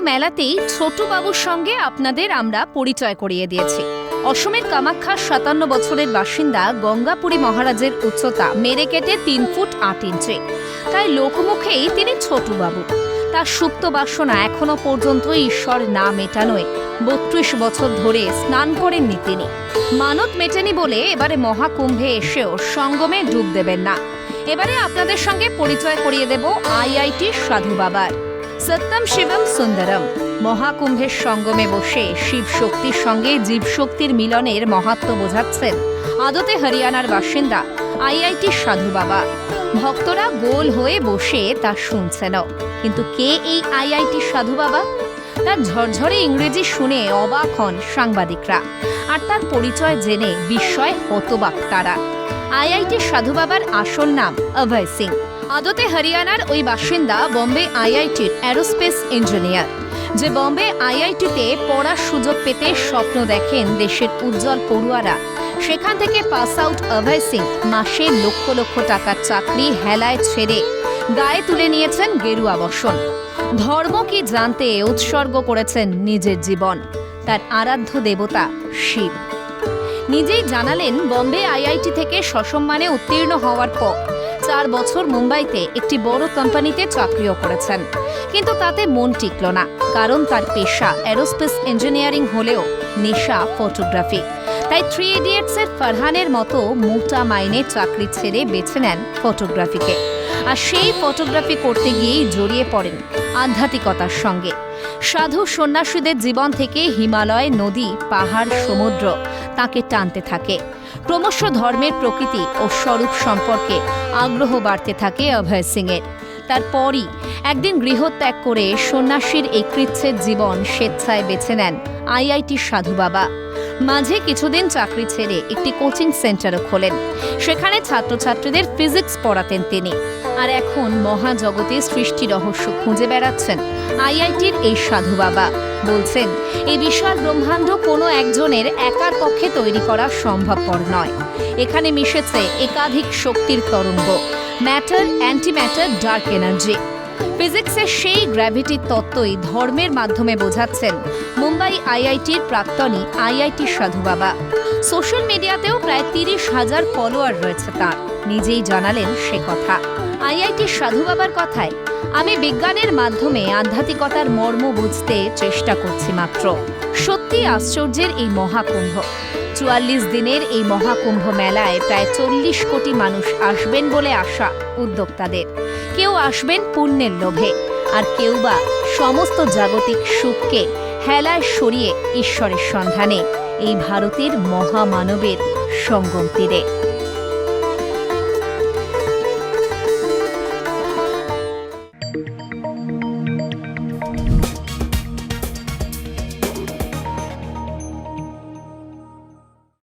মেলাতেই ছোটবাবুর সঙ্গে আপনাদের আমরা পরিচয় করিয়ে দিয়েছি। অসমের কামাখ্যা সাতান্ন বছরের বাসিন্দা গঙ্গাপুরী মহারাজের উচ্চতা মেরে কেটে তিন ফুট আট ইঞ্চি। তাই লোকমুখেই তিনি ছোটু বাবু তার সুপ্ত বাসনা এখনও পর্যন্ত ঈশ্বর না মেটানোয় বত্রিশ বছর ধরে স্নান করেননি তিনি। মানত মেটেনি বলে এবারে মহাকুম্ভে এসেও সঙ্গমে ডুব দেবেন না। এবারে আপনাদের সঙ্গে পরিচয় করিয়ে দেব আইআইটি সাধু বাবার সত্যম শিবম সুন্দরম। মহাকুম্ভের সঙ্গমে বসে শিব শক্তির সঙ্গে জীব শক্তির মিলনের মহাত্ম বোঝাচ্ছেন আদতে হরিয়ানার বাসিন্দা আইআইটি সাধু বাবা। ভক্তরা গোল হয়ে বসে তা শুনছেন। কিন্তু কে এই আইআইটি সাধু বাবা? তার ঝরঝরে ইংরেজি শুনে অবাক হন সাংবাদিকরা আর তার পরিচয় জেনে বিস্ময় হতবাক তারা। আইআইটি সাধু বাবার আসল নাম অভয় সিং। আদতে হরিয়ানার ওই বাসিন্দা বম্বে আইআইটির অ্যারোস্পেস ইঞ্জিনিয়ার। যে বম্বে আইআইটিতে পড়ার সুযোগ পেতে স্বপ্ন দেখেন দেশের উজ্জ্বল পড়ুয়ারা। সেখান থেকে পাস আউট অভয় সিং মাসে লক্ষ লক্ষ টাকার চাকরি হেলায় ছেড়ে গায়ে তুলে নিয়েছেন গেরুয়া বসন ধর্ম কি জানতে উৎসর্গ করেছেন নিজের জীবন, তার আরাধ্য দেবতা শিব। নিজেই জানালেন বম্বে আইআইটি থেকে সসম্মানে উত্তীর্ণ হওয়ার পর চার বছর মুম্বাইতে একটি বড় কোম্পানিতে চাকরিও করেছেন। কিন্তু তাতে মন টিকল না, কারণ তার পেশা অ্যারোস্পেস ইঞ্জিনিয়ারিং হলেও নেশা ফটোগ্রাফি তাই থ্রি ইডিয়েটসের ফারহানের মতো মোটা মাইনে চাকরি ছেড়ে বেছে নেন ফটোগ্রাফিকে আর সেই ফটোগ্রাফি করতে গিয়েই জড়িয়ে পড়েন আধ্যাত্মিকতার সঙ্গে। সাধু সন্ন্যাসীদের জীবন থেকে হিমালয় নদী, পাহাড়, সমুদ্র তাকে টানতে থাকে। ক্রমশ ধর্মের প্রকৃতি ও স্বরূপ সম্পর্কে আগ্রহ বাড়তে থাকে অভয় সিংয়ের। তারপরই একদিন গৃহত্যাগ করে সন্ন্যাসীর এই কৃচ্ছের জীবন স্বেচ্ছায় বেছে নেন। আইআইটি সাধু বাবা। মাঝে কিছুদিন চাকরি ছেড়ে একটি কোচিং সেন্টারও খোলেন। সেখানে ছাত্রছাত্রীদের ফিজিক্স পড়াতেন তিনি। আর এখন মহাজগতে সৃষ্টি রহস্য খুঁজে বেড়াচ্ছেন আইআইটির এই সাধু বাবা। বলছেন এই বিশাল ব্রহ্মাণ্ড কোনো একজনের একার পক্ষে তৈরি করা সম্ভবপর নয়। এখানে মিশেছে একাধিক শক্তির তরঙ্গ, ম্যাটার, অ্যান্টিম্যাটার, ডার্ক এনার্জি। ফিজিক্সের সেই গ্র্যাভিটির তত্ত্বই ধর্মের মাধ্যমে বোঝাচ্ছেন মুম্বাই আইআইটির প্রাক্তনী আইআইটি সাধু বাবা। সোশ্যাল মিডিয়াতেও প্রায় তিরিশ হাজার ফলোয়ার রয়েছে তার। নিজেই জানালেন সে কথা। আইআইটি সাধু বাবার কথায়, আমি বিজ্ঞানের মাধ্যমে আধ্যাত্মিকতার মর্ম বুঝতে চেষ্টা করছি মাত্র। সত্যি আশ্চর্যের এই মহাকুম্ভ। চুয়াল্লিশ দিনের এই মহাকুম্ভ মেলায় প্রায় চল্লিশ কোটি মানুষ আসবেন বলে আশা উদ্যোক্তাদের। আসবেন পুণ্যের লোভে। আর কেউ বা সমস্ত জাগতিক সুখকে হেলায় সরিয়ে ঈশ্বরের সন্ধানে, এই ভারতের মহামানবের সঙ্গম তীরে।